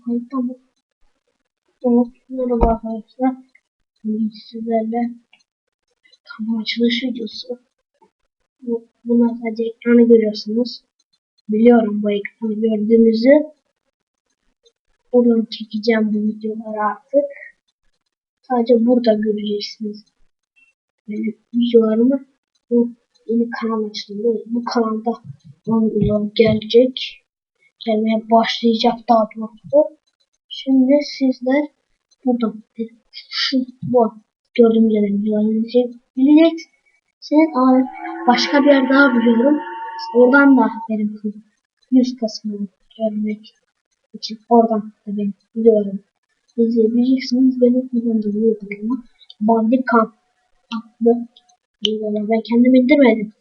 Tamam. Evet, merhaba arkadaşlar. Bugün sizlerle tam açılış videosu. Bu, buna sadece ekranı görüyorsunuz. Biliyorum bu ekranı gördüğünüzü. Buradan çekeceğim bu videoları artık. Sadece burada göreceksiniz. Benim videolarımı bu yeni kanal açıldı. Bu kanalda videolar gelecek. Gelmeye başlayacak daha doğrusu. Şimdi sizler buradan şu bu gördüğünüz yerden videoları bileceksiniz. Ama başka bir yer daha biliyorum. Oradan da benim yüz kısmını görmek için oradan da benim videolarımı izleyebileceksiniz. Benim kullandığım uygulama Bandicam adlı uygulama. Ben kendim indirmedim.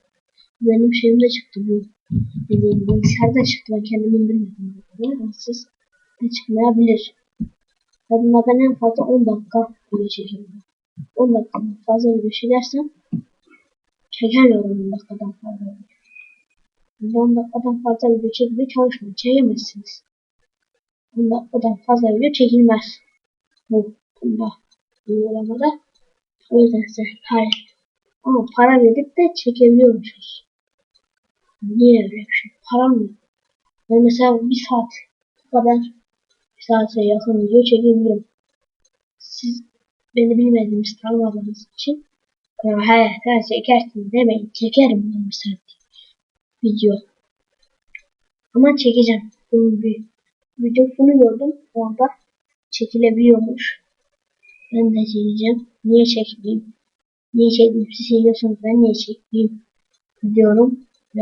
Benim şeyimde çıktı bu. Dediğim bilgisayarda çıktı. Ben kendim indirmedim. Yani siz de çıkmayabilir. Kadınla ben en fazla 10 dakika video çekiyorum. 10 dakikadan fazla video çekersem çekemiyorum 10 dakikadan fazla video. 10 dakikadan fazla video çekmeye çalışmayın. Çekemezsiniz. 10 dakikadan fazla video çekilmez. Bu bunda uygulamada. O yüzden size hayır. Ama para verip de çekebiliyormuşuz. Niye öyle bir şey? Para mı? Ben mesela bir saat kadar bir saate yakın video çekebilirim. Siz beni bilmediğiniz tanımadığınız için ya he sen çekersin demeyin. Çekerim ben bir video. Ama çekeceğim. Bunun bir videosunu gördüm. Orada çekilebiliyormuş. Ben de çekeceğim. Niye çekmeyeyim? Niye çekmeyeyim? Siz seviyorsunuz ben niye çekmeyeyim? Diyorum Ve